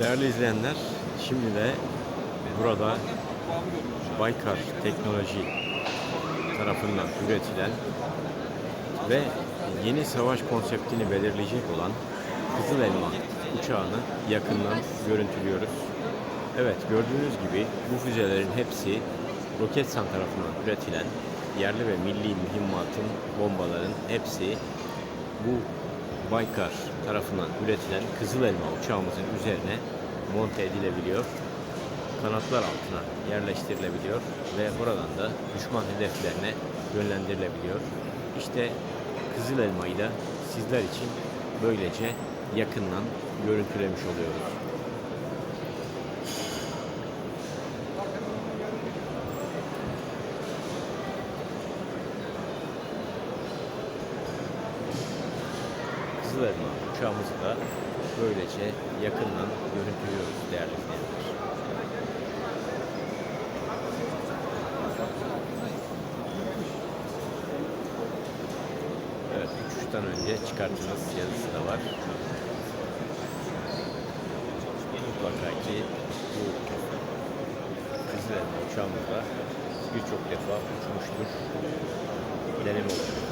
Değerli izleyenler, şimdi de burada Baykar Teknoloji tarafından üretilen ve yeni savaş konseptini belirleyecek olan Kızıl Elma uçağını yakından görüntülüyoruz. Evet, gördüğünüz gibi bu füzelerin hepsi Roketsan tarafından üretilen yerli ve milli mühimmatın, bombaların hepsi bu Baykar tarafından üretilen Kızıl Elma uçağımızın üzerine monte edilebiliyor. Kanatlar altına yerleştirilebiliyor ve buradan da düşman hedeflerine yönlendirilebiliyor. İşte Kızıl Elma'yı da sizler için böylece yakından görüntülemiş oluyoruz. Elma uçağımızı da böylece yakından görüntülüyoruz değerli izleyenler. Evet, uçuştan önce çıkartınız yazısı da var. Mutlaka ki bu Kızıl Elma uçağımızda birçok defa uçmuştur. Deneme uçuşlar